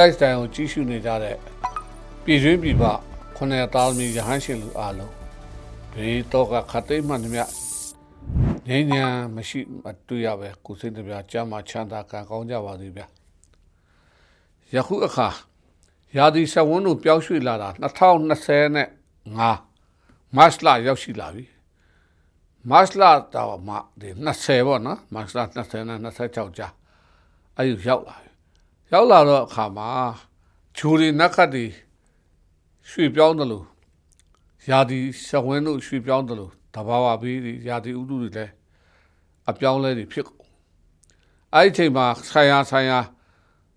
live style ကိုကြီးရှုနေကြတဲ့ပြည်တွင်းပြည်ပခုနှစ်သားသမီးရဟန်းရှင်လူအားလုံးဒီတော့ကခတ်သိမ်းမှန်သမျှငြိမ်းချမ်းမရှိမတွေ့ရပဲကိုယ်စိတ်တစ်ပြားကြမ်းမှချမ်းသာကံကောင်းကြပါစေဗျာယခုအခါရာသီစဝန်းတို့ပျောက်ရွှေ့လာတာ2025မတ်လရောက်ရှိလာပြီမတ်လတော့မှဒီ20ပေါ့နော်မတ်လ20နဲ့26ကြာအဲ့ဒီရောက်လာပြီ ရောက်လာတော့အခါမှာဂျူရီနက်ခတ်တွေရွှေပြောင်းတယ်လို့ယာဒီရှဝင်းတို့ရွှေပြောင်းတယ်လို့တဘာဝဘေးတွေယာဒီဥတုတွေလည်းအပြောင်းလဲတွေဖြစ်ကုန်အဲ့ဒီအချိန်မှာဆိုင်ရာဆိုင်ရာ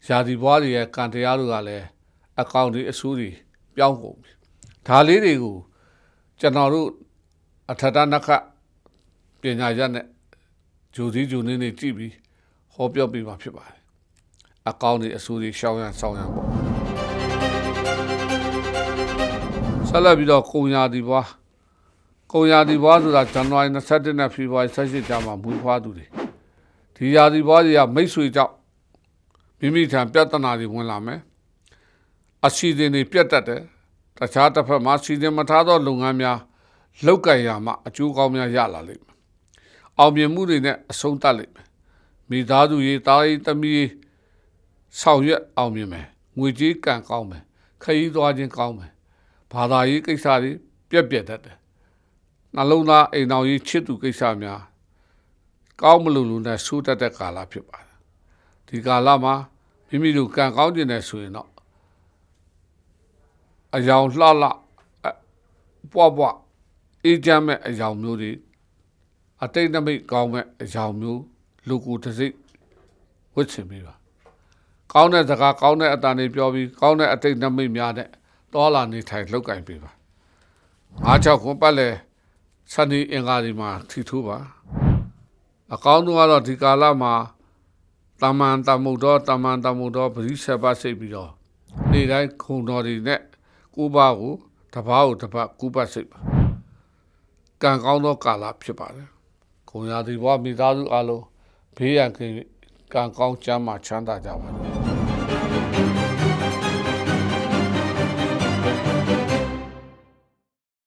ယာဒီဘွားတွေရဲ့ကံတရားတို့ကလည်းအကောင့်တွေအဆူတွေပြောင်းကုန်ပြီဒါလေးတွေကိုကျွန်တော်တို့အထက်တနက်ခတ်ပညာရနဲ့ဂျူဒီဂျူနေနေကြည့်ပြီးဟောပြောပြမှာဖြစ်ပါတယ် အကောင့်တွေအဆူတွေရှောင်းရန်ဆောင်းရန်ပေါ့ဆက်လက်ပြီးတော့ကုံညာဒီဘွားကုံညာဒီဘွားဆိုတာဇန်နဝါရီ27နဲ့ဖေဖော်ဝါရီ18ကျမှမွေးဖွားသူတွေဒီရာဒီဘွားတွေကမိတ်ဆွေကြောင့်မိမိထံပြဿနာတွေဝင်လာမယ်အစီအစဉ်တွေပြတ်တတ်တယ်တခြားတစ်ဖက်မှာစီစဉ်မထားသောလုပ်ငန်းများလောက်ကင်ရမှအကျိုးကောင်းများရလာလိမ့်မယ်အောင်မြင်မှုတွေနဲ့အဆုံးသတ်လိမ့်မယ်မိသားစုရေးတာရေးသမီးရေး ဆောင်ရွက်အောင်မြင်မယ်ငွေကြေးကံကောင်းမယ်ခရီးသွားခြင်းကောင်းမယ်ဘာသာရေးကိစ္စတွေပြက်ပြက်တတ်တယ်နှလုံးသားအိမ်တော်ရေးချစ်သူကိစ္စများကောင်းမလို့လို့နဲ့ဆိုးတတ်တဲ့ကာလဖြစ်ပါတယ်ဒီကာလမှာမိမိတို့ကံကောင်းခြင်းနဲ့ဆိုရင်တော့အယောင်လှလှအပွားပွားအေးချမ်းမဲ့အယောင်မျိုးတွေအတိတ်နမိတ်ကောင်းမဲ့အယောင်မျိုးလူကိုယ်တစ်စိတ်ဝတ်ဆင်ပေးပါ ကောင်းတဲ့စကားကောင်းတဲ့အတန်တွေပြောပြီးကောင်းတဲ့အတိတ်နမိတ်များနဲ့တောလာနေထိုင်လောက်ကင်ပေးပါငါးချောက်ခွန်ပတ်လဲစနေအင်္ဂါဒီမှာထီထိုးပါအကောင်းဆုံးကတော့ဒီကာလမှာတမန်တမှုတော်တမန်တမှုတော်ပရိစ္ဆေပစိတ်ပြီးတော့နေတိုင်းခုံတော်တွေနဲ့ကိုးပါးကိုတစ်ပါးကိုတစ်ပတ်ကူးပတ်စိတ်ပါကံကောင်းသောကာလဖြစ်ပါတယ်ခုံရာဒီဘဝမိသားစုအလုံးဘေးရန်ကင်းကံကောင်းချမ်းသာချမ်းသာကြပါ စေ